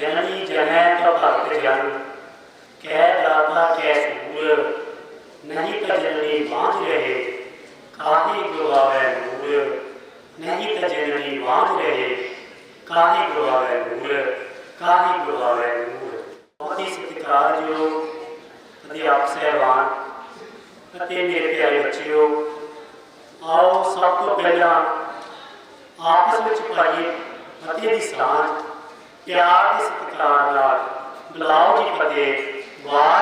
جنلی جنو نہیں ستکار جیو ادیا پہلے آپس پڑھائی متحد کی سرج ستار لڑائی کے تحت ما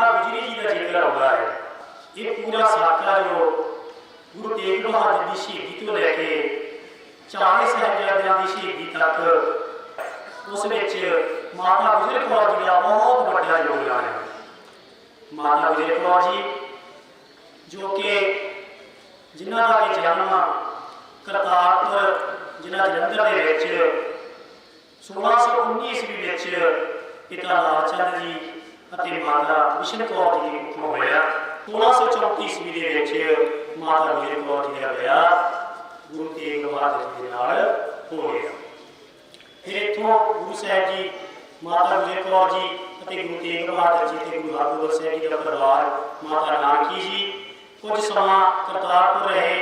بجری جی کا جگہ ہوا ہے یہ پورا سیاک جو گرو تگ بہادر کی شہید تو لے کے چالیس صحبا دک ਉਸ ਵਿੱਚ ਮਾਤਾ ਵਿਜੇ ਕੌਰ ਜੀ ਦਾ ਬਹੁਤ ਵੱਡਾ ਯੋਗਦਾਨ ਹੈ ਮਾਤਾ ਵਿਜੇ ਕੌਰ ਜੀ ਜੋ ਕਿ ਜਿਨ੍ਹਾਂ ਦਾ ਕਿ ਜਨਮ ਕਰਤਾਰਪੁਰ ਜ਼ਿਲ੍ਹਾ ਜਲੰਧਰ ਦੇ ਵਿੱਚ 1619 ਈਸਵੀ ਵਿੱਚ ਪਿਤਾ ਲਾਲਚੰਦ ਜੀ ਅਤੇ ਮਾਤਾ ਵਿਸ਼ਨ ਕੌਰ ਜੀ ਦੀ ਹੋਇਆ 1634 ਈਸਵੀ ਦੇ ਵਿੱਚ ਮਾਤਾ ਵਿਜੇ ਕੌਰ ਜੀ ਦਾ ਵਿਆਹ ਗੁਰੂ ਤੇਗ ਬਹਾਦਰ ਜੀ ਦੇ ਨਾਲ ਹੋ ਗਿਆ پھر اتوں گرو صاحب جی مات رنگیر کور جی گرو تیگ بہادر جی گرو ہرگوبند صاحب جی پروار ہے ماتا نانکی جی کچھ سر کرتارپور رہے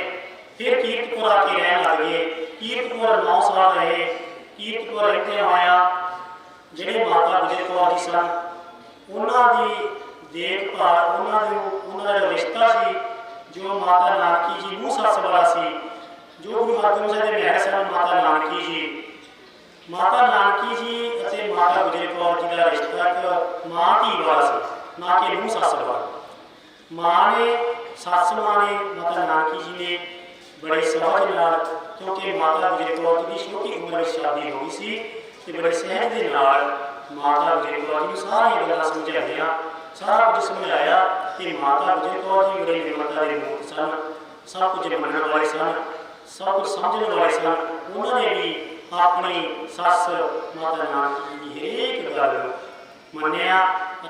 پھر کیرت کور آ کے رہنے لگ گئے کیرت کور نو سال رہے کیرتکر آیا جہاں ماتا روزے کو سن انہوں کی دیکھ بھال انہوں کا جو رشتہ سی جو ماتا نانکی جی منہ سرس والا سی جو گرو ہرگوند ماتا نانکی جی مات نانکی جی اتنے مایا گزیر کمار جی کا رشتہ ایک ماں تیروا سے ماں کے منہ ستروا ماں نے ست سڑ ما نانکی جی نے بڑے سرحد کی ماتا گزر کور جی چھوٹی امریک شادی ہوئی سی بڑے سہن کے نام ماٹ وزیر کور جیوں نے سارا گلا سارا کچھ سمجھایا تیری ماسا گزر کوری متا موت سن سب کچھ منع والے سن سب کچھ سمجھنے والے سن انہوں نے بھی اپنی سس ماتا نانکی جی گل مانیا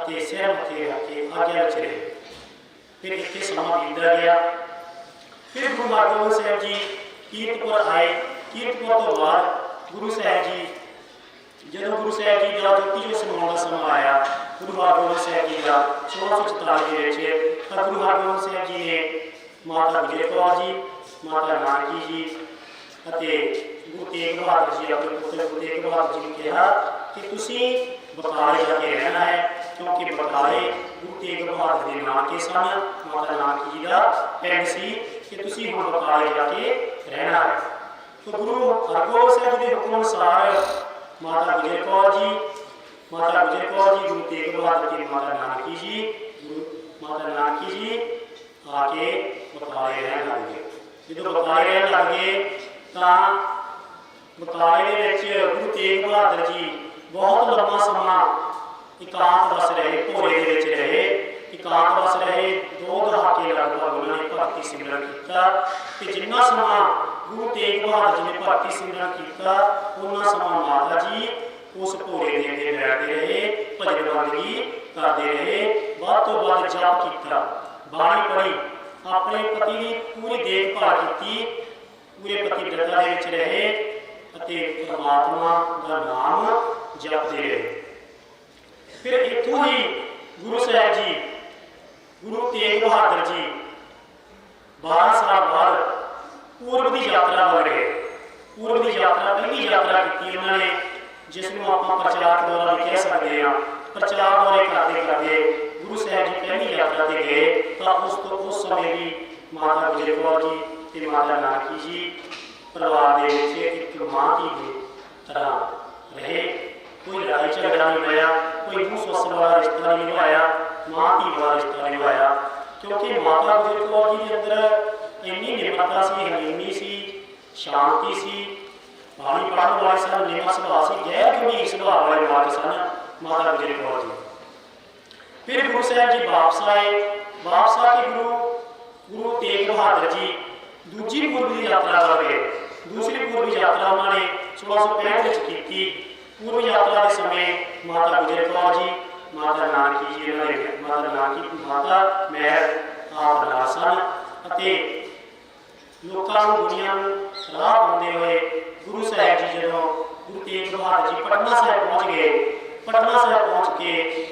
چلے پھر گیا پھر گرو ہرگوبند صاحب جی کیرت پور آئے کیرت پور تو بعد گرو سا جی جب گرو سا جیون سما آیا گرو ہرگوبند صاحب جی کا سولہ سو سترالیش گرو ہرگوبند صاحب جی نے ماتا گرے پورا جی ماتا نانک جی جی گو تیگ بہد جی پتلا گرو تگ بہادر جی نے کہا کہ تصویر بقار جا کے رہنا ہے تو بکائے گرو تیگ بہادر جی نان کے سن مہارا نانک جی کا پیٹ سی کہ بقر جا کے رہنا ہے تو گرو ہرگوبند سر جی کے حکم انسار مہارا رنگیر کور جی مہارا رنگیر کور جی گرو تیگ بہادر جی ماتا نانکی جی گرو مات نانکی جی آ کے بکرا رہ لگ گئے جب بکرائے رن لگ گئے تو مطالعے بچے گروہ تیگ بہادر جی بہت لمبا سمان اکانت بس رہے پورے دے بچ رہے اکانت بس رہے دو دہاکے لگ بھا انہوں نے پرکتی سمرا کیتا کہ جنہ سمان گروہ تیگ بہادر جی نے پرکتی سمرا کیتا انہوں نے ماتا جی اس پورے دے دے بیٹھ دے رہے پجر باندگی کر دے رہے بات تو بات جاپ کیتا بانی پڑی اپنے پتی پوری دیکھ پا کیتی پورے پتی بردہ دے بچ رہے پرماتما نام جی پھر ہی گرو سا جی گرو تیگ بہادر جی باہر شروع پورب کی یاترا رہے پورب کی یاترا پہلی یاترا کی انہوں نے جسوں پرچار دوارا بھی کہہ سکتے ہاں پرچار دوارے کرتے کرتے گرو سا جی پہلی یاترا گئے پر اس سمے بھی ماتا ویپ جی ماٹا نانکی جی گ سدھا والے باقی سن ماتا روزی گور پھر گرو سا جی واپس آئے واپس آ کے گھر گرو تیگ بہادر جی دن بھی گرو یاترا کر ਦੂਸਰੀ ਪੂਰਬ ਯਾਤਰਾਵਾਂ ਨੇ 1665 ਵਿੱਚ ਕੀਤੀ ਪੂਰਬ ਯਾਤਰਾ ਦੇ ਸਮੇਂ ਮਾਤਾ ਗੁਜਰ ਕੌਰ ਜੀ ਮਾਤਾ ਨਾਨਕੀ ਜੀ ਇਹਨਾਂ ਦੇ ਮਾਤਾ ਨਾਨਕੀ ਮਾਤਾ ਮਹਿਰ ਆਪ ਬਲਾਸਨ ਅਤੇ ਲੋਕਾਂ ਨੂੰ ਦੁਨੀਆ ਨੂੰ ਰਾਹ ਪਾਉਂਦੇ ਹੋਏ ਗੁਰੂ ਸਾਹਿਬ ਜੀ ਜਦੋਂ ਗੁਰੂ ਤੇਗ ਬਹਾਦਰ ਜੀ ਪਟਨਾ ਸਾਹਿਬ ਪਹੁੰਚ ਗਏ ਪਟਨਾ ਸਾਹਿਬ ਪਹੁੰਚ ਕੇ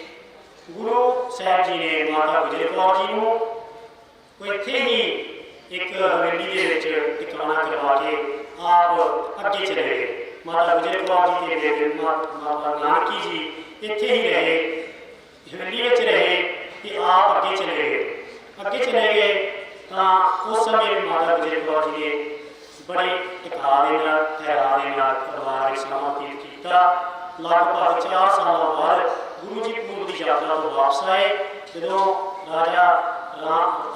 ਗੁਰੂ ਸਾਹਿਬ ਜੀ ਨੇ ਮਾਤਾ ਗੁਜਰ ਕੌਰ ਜੀ ਨੂੰ ਇੱਥੇ ਹੀ ਇੱਕ ਹਵੇਲੀ ਦੇ ਵਿੱਚ ਟਿਕਾਣਾ ਕਰਵਾ ਕੇ آپ اگے چلے گئے ماتا روزے بار جی ماتا نانکی جی اتھے ہی رہے ہر رہے کہ آپ اگے چلے گئے اگے چلے گئے ہاں اس میں ماتا گجر بال جی نے بڑے ٹکرا دے تہرا اسلام تیز کیا لاکھ پاہ چار سال بار گروہ جی دی جاتا تو واپس آئے جب راجا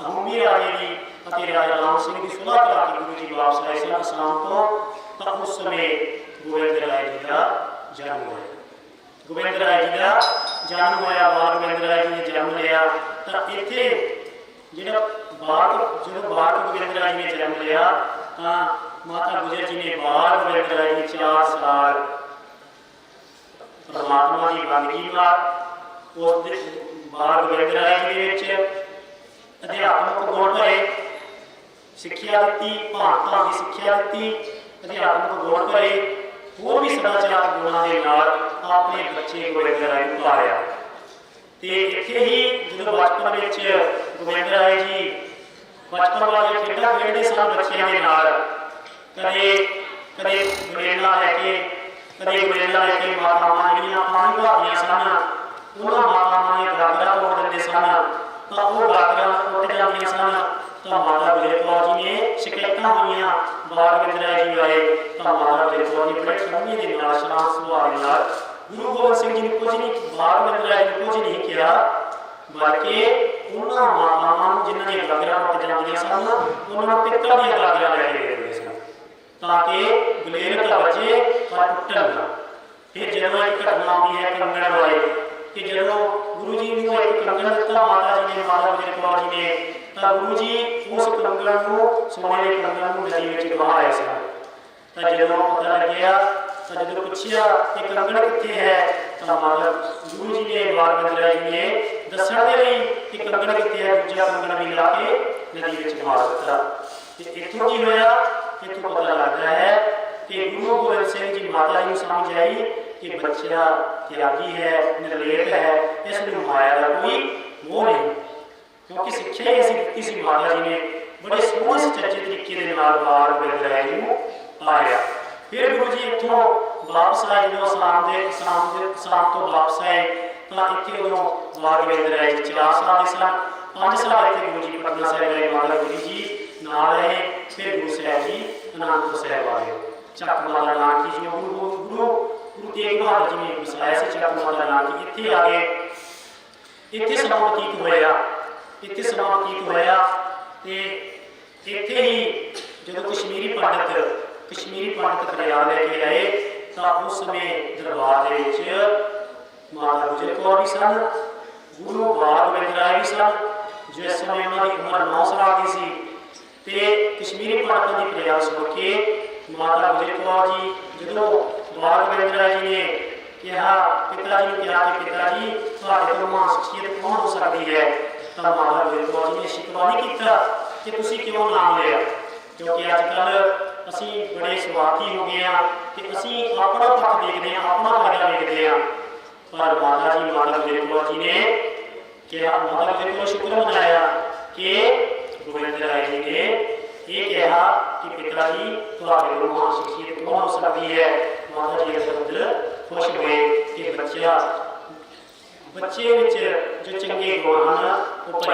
ہمی راجے دی ਅਤੇ ਰਾਜਾ ਰਾਮ ਸਿੰਘ ਦੀ ਸੁਲਾਹ ਕਰਾ ਕੇ ਗੁਰੂ ਜੀ ਵਾਪਸ ਆਏ ਸਨ ਅਸਾਮ ਤੋਂ ਤਾਂ ਉਸ ਸਮੇਂ ਗੋਬਿੰਦ ਰਾਏ ਜੀ ਦਾ ਜਨਮ ਹੋਇਆ ਗੋਬਿੰਦ ਰਾਏ ਜੀ ਦਾ ਜਨਮ ਹੋਇਆ ਬਾਲ ਗੋਬਿੰਦ ਰਾਏ ਜੀ ਨੇ ਜਨਮ ਲਿਆ ਤਾਂ ਇੱਥੇ ਜਿਹੜਾ ਬਾਤ ਜਦੋਂ ਬਾਤ ਗੋਬਿੰਦ ਰਾਏ ਜੀ ਨੇ ਜਨਮ ਲਿਆ ਤਾਂ ਮਾਤਾ ਗੁਜਰ ਜੀ ਨੇ ਬਾਲ ਗੋਬਿੰਦ ਰਾਏ ਜੀ 4 ਸਾਲ ਪਰਮਾਤਮਾ ਦੀ ਬੰਦਗੀ ਨਾਲ ਉਸ ਦੇ ਬਾਲ ਗੋਬਿੰਦ ਰਾਏ ਜੀ ਦੇ ਵਿੱਚ ਅਧਿਆਤਮਕ ਗੁਣ ਭਰੇ ਸਿੱਖਿਆ ਦਿੱਤੀ ਭਾਰਤਾਂ ਦੀ ਸਿੱਖਿਆ ਦਿੱਤੀ ਅਧਿਆਤਮਿਕ ਗੁਣ ਭਰੇ ਉਹ ਵੀ ਸਦਾਚਾਰ ਗੁਣਾਂ ਦੇ ਨਾਲ ਆਪਣੇ ਬੱਚੇ ਗੋਬਿੰਦ ਰਾਏ ਨੂੰ ਪਾਇਆ ਤੇ ਇੱਥੇ ਹੀ ਜਦੋਂ ਬਚਪਨ ਵਿੱਚ ਗੋਬਿੰਦ ਰਾਏ ਜੀ ਬਚਪਨ ਵਾਲੇ ਖੇਡਾਂ ਖੇਡਦੇ ਸਨ ਬੱਚਿਆਂ ਦੇ ਨਾਲ ਕਦੇ ਕਦੇ ਮੇਲਾ ਲੈ ਕੇ ਕਦੇ ਮੇਲਾ ਲੈ ਕੇ ਮਾਤਾਵਾਂ ਜਿਹੜੀਆਂ ਪਾਣੀ ਭਾਦੀਆਂ ਸਨ ਉਹਨਾਂ ਮਾਤਾਵਾਂ ਨੇ ਗਾਗਰਾ ਤੋੜ ਦਿੰਦੇ ਸਨ ਤਾਂ ਉਹ ਗਾਗਰਾ ਟੁੱਟ ਜਾਂਦੀਆਂ ਸਨ پتا گر گلیر آئی لنگڑا جلد گرو جی لنگڑا جی نے گرو جی اس لنگنا سما ایک لنگنا ندی میں پتا لگا تو جی لگنا کتنے ہے گرو جی نے لگنا کتنی ہے لنگنا کلا کے ندی بار اتو کی ہوا پتہ لگ رہا ہے کہ گرو گوبند سب جی ماتھ آئی کہ بچہ تراگی ہے اس نے مایا کا کوئی وہ سکھا جی۔, جی،, جی،, جی نے بڑے مالب گرو جی نا رہے گھر چٹ ملانا چٹ مان کی آ گئے سلامتی ہوا کس سنان کی تو کہ اتھے ہی جدو کشمیری پانڈت کشمیری پنڈت درج لے کے آئے تو اس میں دربار دے چھے گجر کو بھی سن گرو بال گوبند راج بھی سن جس میں امر نو سر آگی سی تے کشمیری پنڈتوں کی پریا سن کے ماتا گزر پورا جی جی باغ گوبند جی نے کہا پتا جی نے کہا کہ پتا جی تو تھے مان سکی کون ہو سکتی ہے ماتوا جی نے شکوا نہیں کیا کہ تھی کیوں نام لیا کیونکہ اچھے بڑے سواقی ہو گئے پک دیکھتے ہاں اپنا مرا دیکھتے ہاں بات جی ماحول ویر بولا جی نے شکر مدایا کہ میرے رائے جی نے یہ کہا کہ پتلا جیان سکھیے مہان ساختی ہے ماتا جی خوش ہوئے کہ بچہ بچے جو چن سر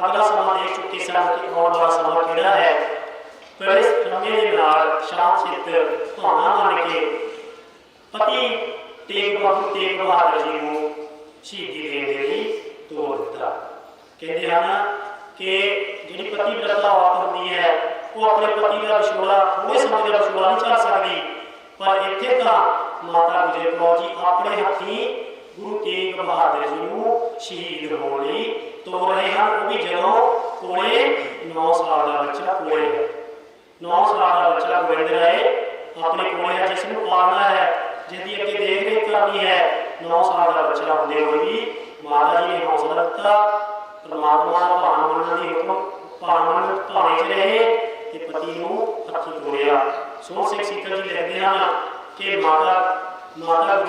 اگلا سمان دے چکے سر کہ آپ بن کے پتی گو تیگ بہادر جینے تو تھوڑے سمجھوڑا نہیں چل سکتی پر اتنے کا ماتا گلدے جی اپنے ہاتھی گرو تیگ بہادر جی نہی ہو رہے ہیں وہ بھی جب پولی نو سال کا بچہ پورے نو سال بچنا مل رہے سو سیک سکا جی کہتے ہیں کہ ماتا مات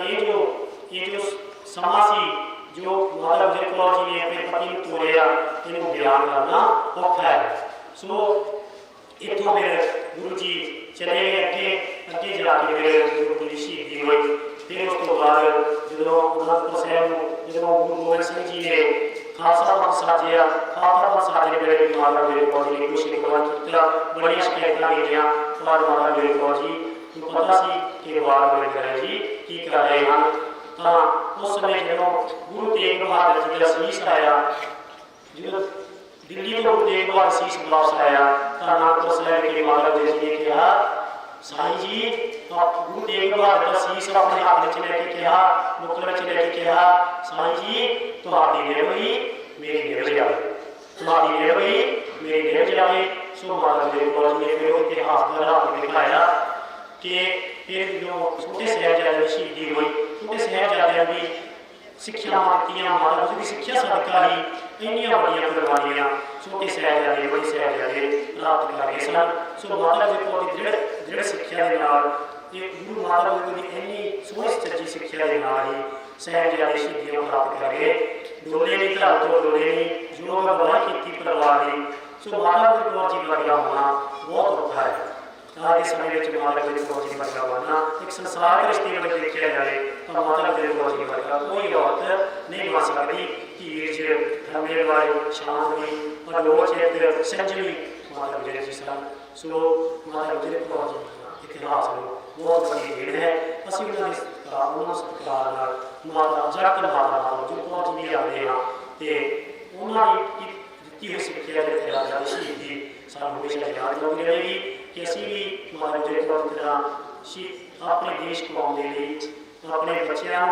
جی جو سی جو ما جی نے اپنے پتی تو بیان کرنا بخ ہے سو ਇੱਥੋਂ ਫਿਰ ਗੁਰੂ ਜੀ ਚਲੇ ਅੱਗੇ ਅੱਗੇ ਜਾ ਕੇ ਫਿਰ ਗੁਰੂ ਜੀ ਸ਼ਹੀਦੀ ਹੋਏ ਫਿਰ ਉਸ ਤੋਂ ਬਾਅਦ ਜਦੋਂ ਅਨੰਦਪੁਰ ਸਾਹਿਬ ਨੂੰ ਜਦੋਂ ਗੁਰੂ ਗੋਬਿੰਦ ਸਿੰਘ ਜੀ ਨੇ ਖਾਲਸਾ ਪੰਥ ਸਾਜਿਆ ਖਾਲਸਾ ਪੰਥ ਸਾਜੇ ਮੇਰੇ ਬਿਮਾਰ ਮੇਰੇ ਕੋਲ ਨੇ ਕੁਛ ਨਿਕਲਣ ਕੀਤਾ ਬੜੀ ਸ਼ਿਕਾਇਤਾਂ ਮਿਲੀਆਂ ਫਲਾਣ ਵਾਲਾ ਮੇਰੇ ਕੋਲ ਜੀ ਨੂੰ ਪਤਾ ਸੀ ਕਿ ਵਾਰ ਮੇਰੇ ਕਰੇ ਜੀ ਕੀ ਕਰ ਰਹੇ ਹਨ ਤਾਂ ਉਸ ਸਮੇਂ ਜਦੋਂ ਗੁਰੂ ਤੇਗ ਬਹਾਦਰ ਜੀ ਦਾ ਸੀਸ ਆਇਆ ਜਦੋਂ دلی کو مجھے ایک بار سیس کو واپس لایا تھانہ کو سے کے مالا دے دیا کہ ہاں سائیں جی تو آپ کو بھی ایک بار اپنا سیس کا اپنے ہاتھ میں چلے کے کہا ہاں میں چلے کے کہا سائی جی تو آپ نے لے ہوئی میری لے لے جاؤ تو اپ دی لے ہوئی میری لے لے سو مالا دے کو نے میرے وہ کے ہاتھ میں رات میں کھایا کہ پھر جو چھوٹے سے ہے شیدی ہوئی چھوٹے سے ہے جیسے سکھا دی سکھایا سبقہ ہی این بڑی قربانیاں چھوٹے سہجا رہے بڑی صحت پراپت کر رہے سن سو مہارا گرے سکھا کے گھر مہاراج کی این سوچ سچی سکھا دی شہیدوں پراپت کرے بولے نہیں جو مہاراجی جی بڑھیاں ہونا بہت اوکھا ہے ਤਾਂ ਕਿ ਸਮੇਂ ਵਿੱਚ ਮਾਲਕ ਦੇ ਕੋਲ ਅਸੀਂ ਫਰਕਾ ਬਣਨਾ ਇੱਕ ਸੰਸਾਰ ਰਿਸ਼ਤੇ ਵਿੱਚ ਦੇਖਿਆ ਜਾਵੇ ਤਾਂ ਮਾਲਕ ਦੇ ਕੋਲ ਅਸੀਂ ਫਰਕਾ ਕੋਈ ਔਰਤ ਨਹੀਂ ਬਣ ਸਕਦੀ ਕਿ ਇਹ ਜਿਹੜੇ ਧਰਮੇ ਵਾਲੇ ਸ਼ਾਂਤੀ ਪਰ ਲੋਚ ਦੇ ਸੰਜਮੀ ਮਾਲਕ ਜਿਹੜੇ ਜੀ ਸਨ ਸੋ ਮਾਲਕ ਦੇ ਕੋਲ ਅਸੀਂ ਇਤਿਹਾਸ ਨੂੰ ਬਹੁਤ ਵੱਡੀ ਢੇੜ ਹੈ ਅਸੀਂ ਉਹਨਾਂ ਦੇ ਕਾਨੂੰਨ ਸਤਿਕਾਰ ਨਾਲ ਮਾਤਾ ਜਗਤ ਮਾਤਾ ਨਾਲ ਜੋ ਪਹੁੰਚ ਵੀ ਆਉਂਦੇ ਆ ਤੇ ਉਹਨਾਂ ਦੀ ਦਿੱਤੀ ਹੋਈ ਸਿੱਖਿਆ ਦੇ ਇਤਿਹਾਸ ਦੀ ਸਾਨੂੰ ਹਮੇਸ਼ਾ ਯਾਦ ਰੱਖਣੀ ਰਹੇਗੀ ਕਿ ਅਸੀਂ ਵੀ اپنے اپنے اپنے دیش دیش کو کو لی لی بچیاں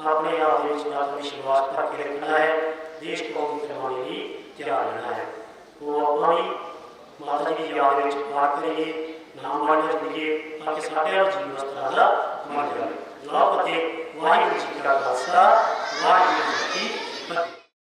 میں شروعات پر کے رکھنا ہے ہے رہنا وہ اپنی ماتا جی کی یاد میں مات کریے ملے آپ کے ساتھ جیو اس طرح مر جائے وسطرات لوگ واحر جی کا خالصہ واحد